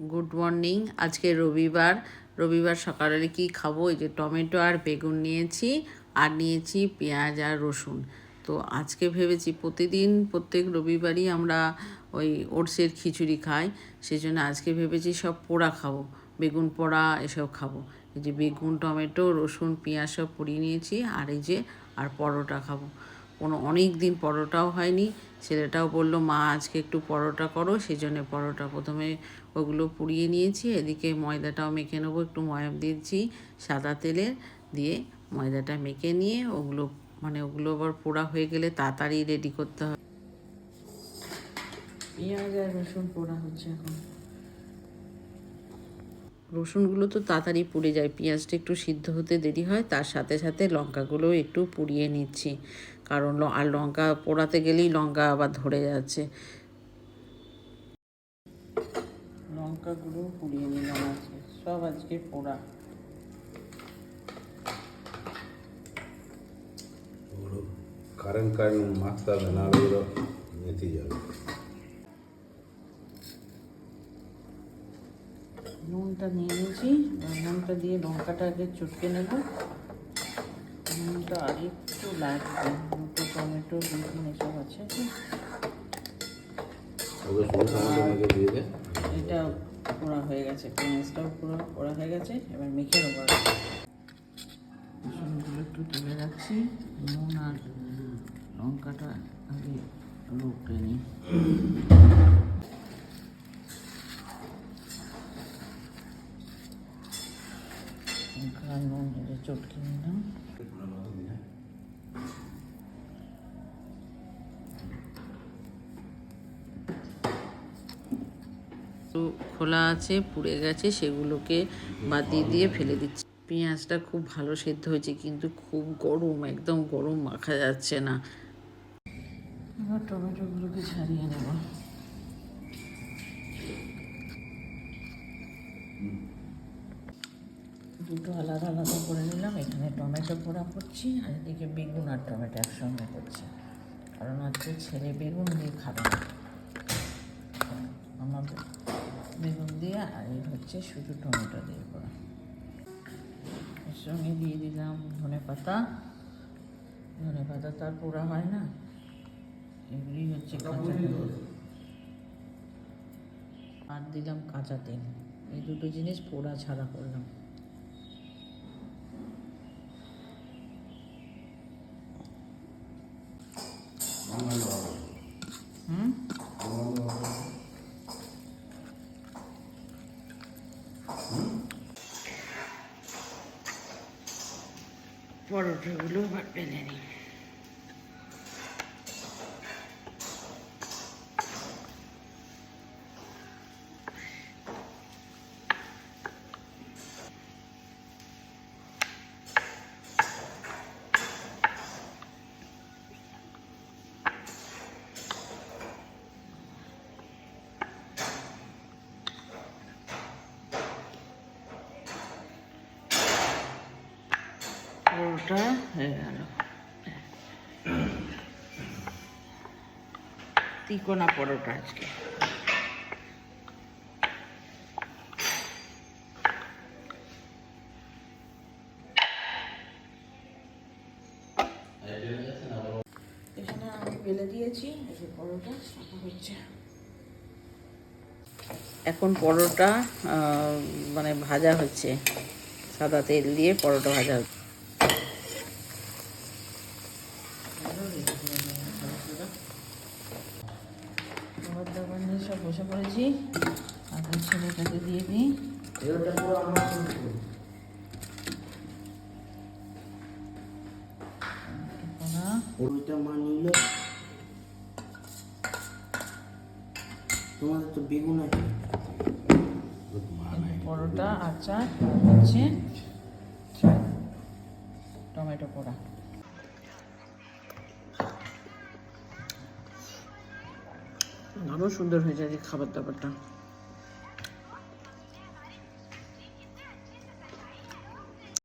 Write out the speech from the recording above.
Good morning. আজকে রবিবার। রবিবার সকালে কি খাব? এই যে টমেটো আর বেগুন নিয়েছি, আর নিয়েছি পেঁয়াজ আর রসুন। তো আজকে ভেবেছি প্রতিদিন, প্রত্যেক রবিবারই আমরা ওই ওটসের খিচুড়ি খাই। সেই জন্য আজকে ভেবেছি সব পোড়া খাব, বেগুন পোড়া এসব খাব। এই যে বেগুন, টমেটো, রসুন, পেঁয়াজ সব পুড়িয়ে নিয়েছি, আর এই যে আর পরোটা খাব। কোনো অনেক দিন পরোটাও হয়নি। ছেলেটাও বলল, মা, আজকে একটু পরোটা করো। সেই জন্য পরোটা প্রথমে ওগুলো পুড়িয়ে নিয়েছি। এদিকে ময়দাটাও মেখে নেব, একটু ময়াম দিয়েছি সাদা তেলের দিয়ে ময়দাটা মেখে নিয়ে ওগুলো মানে ওগুলো আবার পোড়া হয়ে গেলে তাড়াতাড়ি রেডি করতে হবে। পেঁয়াজ আর রসুন পোড়া হচ্ছে এখন। রসুনগুলো তো তাড়াতাড়ি পুড়ে যায়, পেঁয়াজটা একটু সিদ্ধ হতে দেরি হয়, তার সাথে সাথে লঙ্কাগুলো একটু পুড়িয়ে নিচ্ছি। কারণ আর লঙ্কা পোড়াতে গেলেই লঙ্কা আবার ধরে যাচ্ছে। লঙ্কাগুলো পুড়িয়ে নিলাম আছে সব আজকে পোড়া। যাবে। নুনটা নিয়ে নিয়েছি নুনটা দিয়ে লঙ্কাটা আগে চটকে নেব। নুনটা আর একটু লাগবে দুটো টমেটো বেগুন এসব আছে এটা পোড়া হয়ে গেছে পেঁয়াজটাও পুরো পোড়া হয়ে গেছে এবার মেখে নেব রসুনগুলো একটু তুলে রাখছি নুন আর লঙ্কাটা আগে লোক নিই। তো খোলা আছে, পুড়ে গেছে, সেগুলোকে বাদ দিয়ে দিয়ে ফেলে দিচ্ছি। পেঁয়াজটা খুব ভালো সেদ্ধ হয়েছে, কিন্তু খুব গরম, একদম গরম মাখা যাচ্ছে না। টমেটোগুলোকে ছাড়িয়ে নেব। দুটো আলাদা আলাদা করে নিলাম। এখানে টমেটো পোড়া করছি আর এদিকে বেগুন আর টমেটো একসঙ্গে করছি। কারণ হচ্ছে ছেলে বেগুন দিয়ে খাবে না। আমাদের বেগুন দিয়ে আর এই হচ্ছে শুধু টমেটো দিয়ে পোড়া। এর সঙ্গে দিয়ে দিলাম ধনে পাতা। ধনে পাতা তো আর পোড়া হয় না। এগুলি হচ্ছে কাঁচা আর দিলাম কাঁচা তেল। এই দুটো জিনিস পোড়া ছাড়া করলাম। পরোটাগুলো এবার বেলে নিই পরোটা হয়ে গেল তিকোনা পরোটা আজকে। এখানে আমি বেলে দিয়েছি পরোটা রাখা হচ্ছে। এখন পরোটা মানে ভাজা হচ্ছে। সাদা তেল দিয়ে পরোটা ভাজা হচ্ছে খাবার দাবার নিয়ে সব বসে পড়েছি। আগে ছেলেটাকে দিয়ে দিই। তোমাদের তো বেগুন আছে। পরোটা আচার হচ্ছে টমেটো পোড়া। আরও সুন্দর হয়ে যায় খাবার দাবারটা